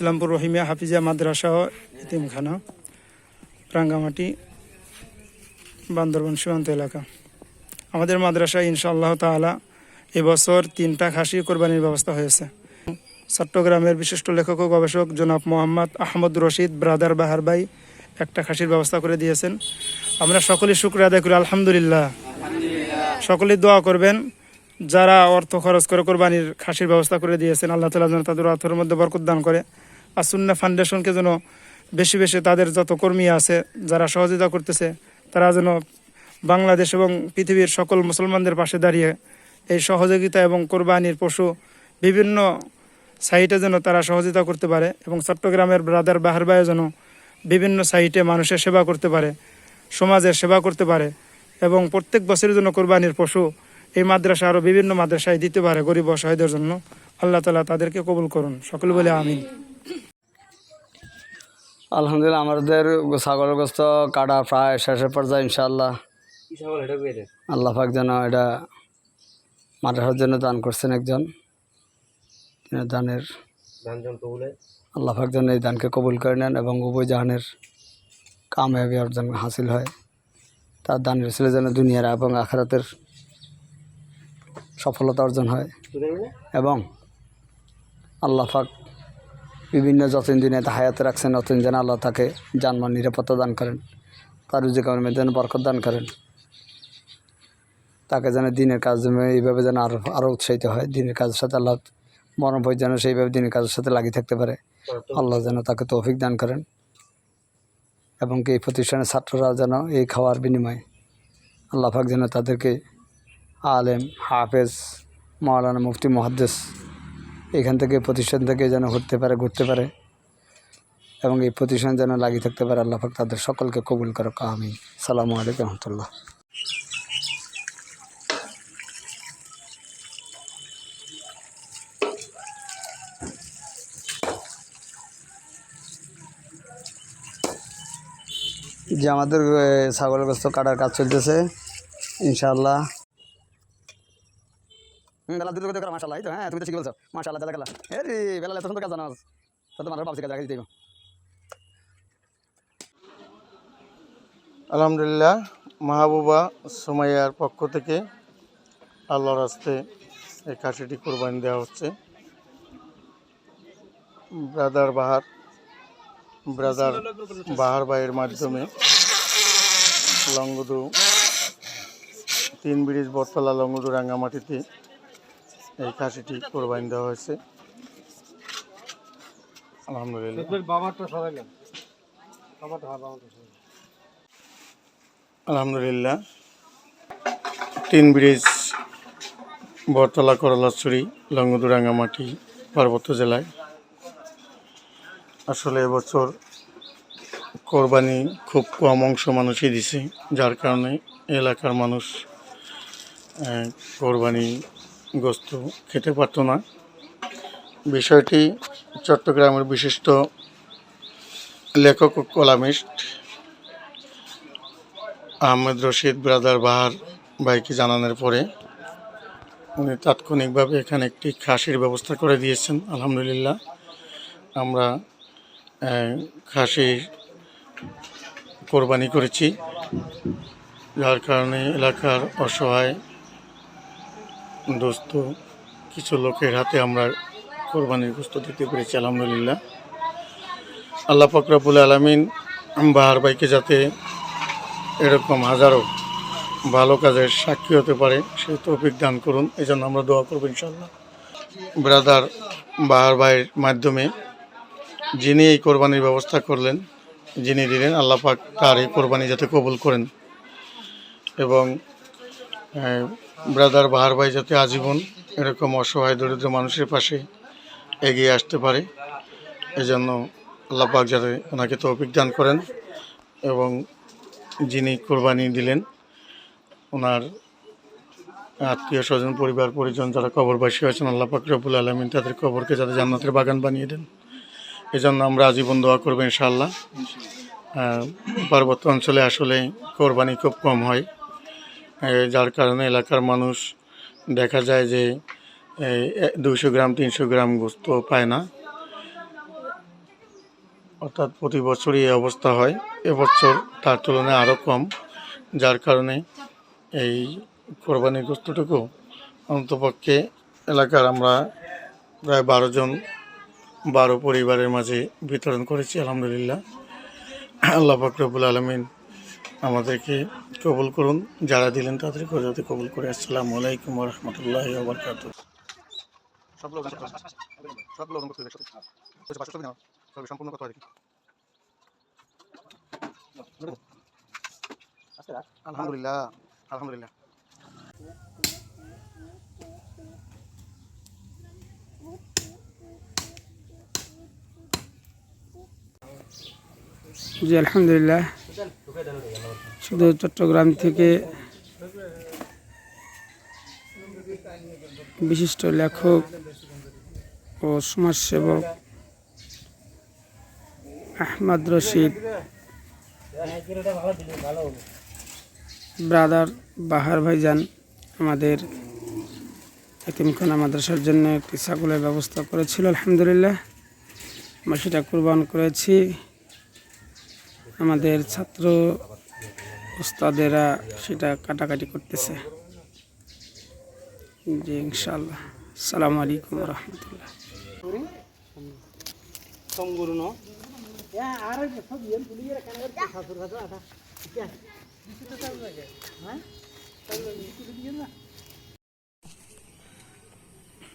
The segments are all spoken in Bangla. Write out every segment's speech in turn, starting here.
ইসলামপুর রহিমিয়া হাফিজিয়া মাদ্রাসা ইতিমখানা রাঙ্গামাটি, বান্দরবান সীমান্ত এলাকা। আমাদের মাদ্রাসায় ইনশাআল্লাহ তাআলা এবছর তিনটা খাসি কোরবানির ব্যবস্থা হয়েছে। চট্টগ্রামের বিশিষ্ট লেখক ও গবেষক জনাব মোহাম্মদ আহমদ রশিদ ব্রাদার বাহার ভাই একটা খাসির ব্যবস্থা করে দিয়েছেন। আমরা সকলে শুক্র আদায় করি, আলহামদুলিল্লাহ। সকলেই দোয়া করবেন, যারা অর্থ খরচ করে কোরবানির খাসির ব্যবস্থা করে দিয়েছেন, আল্লাহ তালা যেন তাদের অর্থের মধ্যে বরকত দান করে। আর সুন্না ফাউন্ডেশনকে যেন বেশি বেশি তাদের যত কর্মী আছে, যারা সহযোগিতা করতেছে, তারা যেন বাংলাদেশ এবং পৃথিবীর সকল মুসলমানদের পাশে দাঁড়িয়ে এই সহযোগিতা এবং কোরবানির পশু বিভিন্ন সাইটে যেন তারা সহযোগিতা করতে পারে এবং চট্টগ্রামের ব্রাদার বাহার ভাইও যেন বিভিন্ন সাইটে মানুষের সেবা করতে পারে, সমাজের সেবা করতে পারে এবং প্রত্যেক বছরের জন্য কোরবানির পশু এই মাদ্রাসা আরও বিভিন্ন মাদ্রাসায় দিতে পারে গরিব অসহায়দের জন্য। আল্লাহ তালা তাদেরকে কবুল করুন। সকল বলে আমিন। আলহামদুলিল্লাহ আমাদের ছাগলের গোস্ত কাটা প্রায় শেষের পর্যায়ে ইনশাআল্লাহ। আল্লাহ পাক যেন এটা মাদ্রাসার জন্য দান করছেন একজন। তিনি দানের আল্লাহ পাক যেন এই দানকে কবুল করে নেন এবং উভয় জাহানের কাময়াবি অর্জন হাসিল হয়। তার দানের ছেলে যেন দুনিয়ার এবং আখারাতের সফলতা অর্জন হয়। এবং আল্লাহ পাক বিভিন্ন যতদিন দিনে হায়াতে রাখছেন, ততদিন যেন আল্লাহ তাকে জানমান নিরাপত্তা দান করেন, তার রুজি কামের যেন বরকত দান করেন। তাকে যেন দিনের কাজ এইভাবে যেন আরও আরও উৎসাহিত হয়, দিনের কাজের সাথে আল্লাহ মনোভয় যেন সেইভাবে দিনের কাজের সাথে লাগিয়ে থাকতে পারে। আল্লাহ যেন তাকে তৌফিক দান করেন এবং এই প্রতিষ্ঠানের ছাত্ররা যেন এই খাওয়ার বিনিময়ে আল্লাহ পাক যেন তাদেরকে আলেম, হাফেজ মাওলানা মুফতি মহাদ্দেশ এখান থেকে প্রতিষ্ঠান থেকে যেন ঘুরতে পারে ঘুরতে পারে। এবং এই প্রতিষ্ঠান যেন লাগিয়ে থাকতে পারে আল্লাহ পাক তাদের সকলকে কবুল করো আমি সালামু আলাইকুম রহমতুল্লাহ। যে আমাদের এ, ছাগলের গোস্ত কাটার কাজ চলতেছে ইনশাআল্লাহ। বেলা দুটো তো হ্যাঁ তুমি তো ঠিক বলছো। এ রে, বেলা এত সুন্দর কাজ জানো। তো তোমার কাজ দিতে আলহামদুলিল্লাহ, মাহবুবা সুমাইয়ার পক্ষ থেকে আল্লাহর রাস্তে এই খাসিটি কোরবানি দেওয়া হচ্ছে। ব্রাদার বাহার ব্রাদার বাহার ভাইয়ের মাধ্যমে লঙ্গদু তিন ব্রিজ বটতলা লঙ্গদু রাঙ্গামাটিতে এই খাসিটি কোরবানি দেওয়া হয়েছে। আলহামদুলিল্লাহ। আলহামদুলিল্লাহ। তিন ব্রিজ বটতলা করলাছড়ি লঙ্গদুরাঙ্গামাটি পার্বত্য জেলায়। আসলে এবছর কোরবানি খুব কম অংশ মানুষই দিছে যার কারণে এলাকার মানুষ কোরবানি গোস্ত খেতে পারতো না। বিষয়টি চট্টগ্রামের বিশিষ্ট লেখক ও কলামিস্ট আহমেদ রশিদ ব্রাদার বাহার ভাইকে জানানোর পরে উনি তাৎক্ষণিকভাবে এখানে একটি খাসির ব্যবস্থা করে দিয়েছেন, আলহামদুলিল্লাহ। আমরা খাসির কোরবানি করেছি, যার কারণে এলাকার অসহায় দোস্ত, কিছু লোকের হাতে আমরা কোরবানির গোস্ত দিতে পেরেছি, আলহামদুলিল্লাহ। আল্লাহ ফকরাবুল আলমিন বাহার ভাইকে যাতে এরকম হাজারো ভালো কাজের সাক্ষী হতে পারে, সেই তৌফিক দান করুন। এই জন্য আমরা দোয়া করব ইনশাল্লাহ ব্রাদার বাহার ভাইয়ের মাধ্যমে যিনি এই কোরবানির ব্যবস্থা করলেন, যিনি দিলেন, আল্লাহ পাক তার এই কোরবানি যাতে কবুল করেন। এবং ব্রাদার বাহার ভাই যাতে আজীবন এরকম অসহায় দরিদ্র মানুষের পাশে এগিয়ে আসতে পারে, এজন্য আল্লাহ পাক যাতে ওনাকে তৌফিক দান করেন এবং যিনি কোরবানি দিলেন, ওনার আত্মীয় স্বজন, পরিবার, পরিজন যারা কবরবাসী হয়েছেন আল্লাহ পাক রব্বুল আলমিন তাদের কবরকে যাতে জান্নাতের বাগান বানিয়ে দেন। এই জন্য আমরা আজীবন দোয়া করব ইনশাআল্লাহ। পার্বত্য অঞ্চলে আসলে কোরবানি খুব কম হয়। যার কারণে এলাকার মানুষ দেখা যায় যে দুশো গ্রাম, তিনশো গ্রাম গোস্ত পায় না। অর্থাৎ প্রতি বছরই এই অবস্থা হয়। এবছর তার তুলনায় আরও কম, যার কারণে এই কোরবানির গোস্তটুকু অন্তপক্ষে এলাকার আমরা প্রায় বারো জন, বারো পরিবারের মাঝে বিতরণ করেছি, আলহামদুলিল্লাহ। আল্লাহ ফাকরবুল আলমিন আমাদেরকে কবুল করুন যারা দিলেন তাদেরকে যাতে কবুল করে। আসসালামু আলাইকুম রহমতুল্লাহ বরকাত সব লোক সব লোক সম্পূর্ণ কথা দেখি আলহামদুলিল্লাহ আলহামদুলিল্লাহ। জি আলহামদুলিল্লাহ। শুধু চট্টগ্রাম থেকে বিশিষ্ট লেখক ও সমাজসেবক আহমদ রশিদ, ব্রাদার বাহার ভাইজান, আমাদের এতিমখানা মাদ্রাসার জন্য একটি ছাগলের ব্যবস্থা করেছিল, আলহামদুলিল্লাহ। আমরা সেটা কোরবান করেছি। আমাদের ছাত্র উস্তাদেরা সেটা কাটাকাটি করতেছে। জি ইনশাল্লাহ সালাম আলাইকুম রহমতুল্লাহ।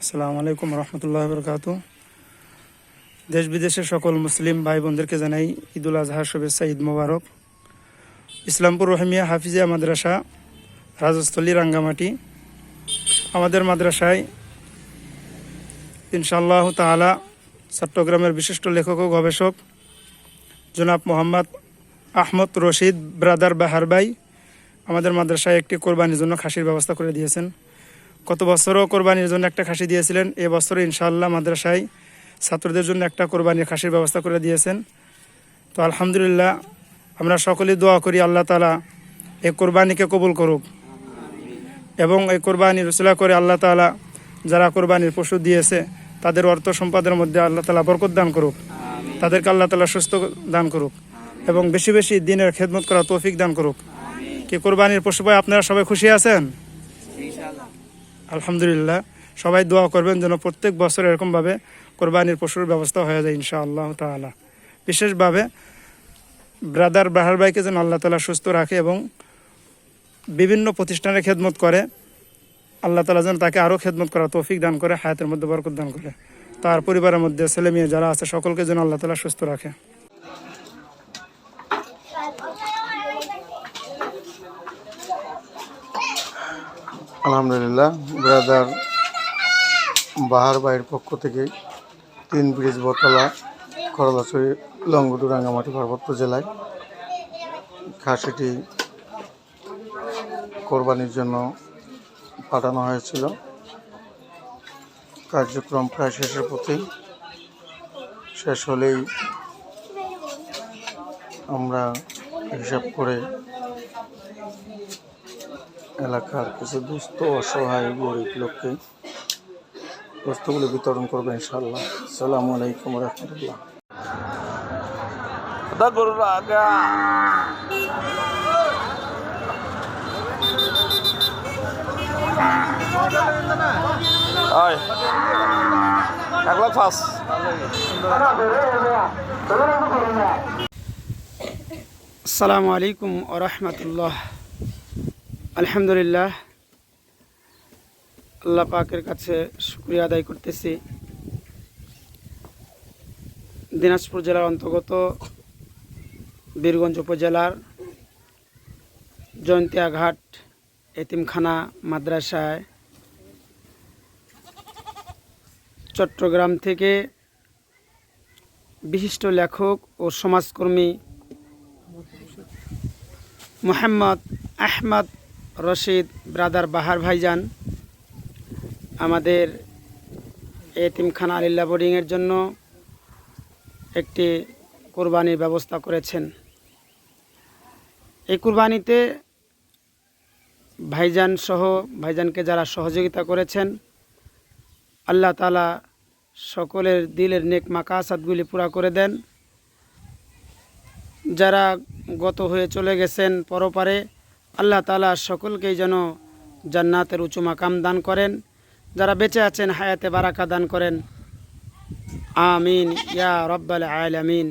আসসালামু আলাইকুম রহমতুল্লাহ বরকাত দেশ বিদেশের সকল মুসলিম ভাই বোনদেরকে জানাই ঈদুল আজহার শুভেচ্ছা, ঈদ মোবারক। ইসলামপুর রহমিয়া হাফিজিয়া মাদ্রাসা, রাজস্থলী রাঙ্গামাটি। আমাদের মাদ্রাসায় ইনশাআল্লাহ তাআলা চট্টগ্রামের বিশিষ্ট লেখক ও গবেষক জনাব মোহাম্মদ আহমদ রশিদ ব্রাদার বাহার ভাই আমাদের মাদ্রাসায় একটি কোরবানির জন্য খাসির ব্যবস্থা করে দিয়েছেন। গত বছরও কোরবানির জন্য একটা খাসি দিয়েছিলেন এবছরও ইনশাআল্লাহ মাদ্রাসায় ছাত্রদের জন্য একটা কোরবানির খাসির ব্যবস্থা করে দিয়েছেন। তো আলহামদুলিল্লাহ আমরা সকলেই দোয়া করি আল্লাহ তালা এই কোরবানিকে কবুল করুক। এবং এই কোরবানি রসুলা করে আল্লাহ তালা যারা কোরবানির পশু দিয়েছে, তাদের অর্থ সম্পাদের মধ্যে আল্লাহ তালা বরকত দান করুক। তাদেরকে আল্লাহ তালা সুস্থ দান করুক এবং বেশি বেশি দিনের খেদমত করা তৌফিক দান করুক। কি কোরবানির পশু ভাই আপনারা সবাই খুশি আছেন? আলহামদুলিল্লাহ। সবাই দোয়া করবেন যেন প্রত্যেক বছর এরকমভাবে কোরবানির পশুর ব্যবস্থা হয়ে যায় ইনশাআল্লাহ তাআলা। বিশেষভাবে ব্রাদার বাহার ভাইকে যেন আল্লাহ তালা সুস্থ রাখে এবং বিভিন্ন প্রতিষ্ঠানে খেদমত করে, আল্লাহ তালা যেন তাকে আরও খেদমত করা তৌফিক দান করে, হায়াতের মধ্যে বরকত দান করে। তার পরিবারের মধ্যে ছেলে মেয়ে যারা আছে, সকলকে যেন আল্লাহ তালা সুস্থ রাখে। আলহামদুলিল্লাহ, ব্রাদার বাহার ভাইয়ের পক্ষ থেকে তিন ব্রিজ বতলা করলাছড়ি লঙ্গদু রাঙ্গামাটি পার্বত্য জেলায় খাসিটি কোরবানির জন্য পাঠানো হয়েছিল। কার্যক্রম প্রায় শেষের পথে। শেষ হলেই আমরা হিসাব করে এলাকার কিছু দুস্থ, অসহায় গরিব লোককে বস্তুগুলো বিতরণ করবে ইনশাল্লাহ সালামু আলাইকুম রহমতুল্লাহ। লাখ পাঁচ আসসালামু আলাইকুম রহমতুল্লাহ। আলহামদুলিল্লাহ, আল্লাহ পাকের কাছে শুক্রিয়া আদায় করতেছি। দিনাজপুর জেলার অন্তর্গত বীরগঞ্জ উপজেলার জয়ন্তিয়াঘাট এতিমখানা মাদ্রাসায় চট্টগ্রাম থেকে বিশিষ্ট লেখক ও সমাজকর্মী মোহাম্মদ আহমদ রশিদ ব্রাদার বাহার ভাইজান আমাদের এতিমখানা আলিল্লা বোর্ডিংয়ের জন্য একটি কোরবানির ব্যবস্থা করেছেন। এই কুরবানিতে ভাইজান সহ, ভাইজানকে যারা সহযোগিতা করেছেন, আল্লাহ তালা সকলের দিলের নেক মাকাসাদগুলি পুরা করে দেন। যারা গত হয়ে চলে গেছেন পরপারে, আল্লাহ তালা সকলকেই যেন জান্নাতের উঁচু মাকাম দান করেন। যারা বেঁচে আছেন, হায়াতে বারাকা দান করেন। আমিন, ইয়া রব্বাল আলামিন।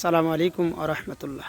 সালামু আলাইকুম আ রহমতুল্লাহ।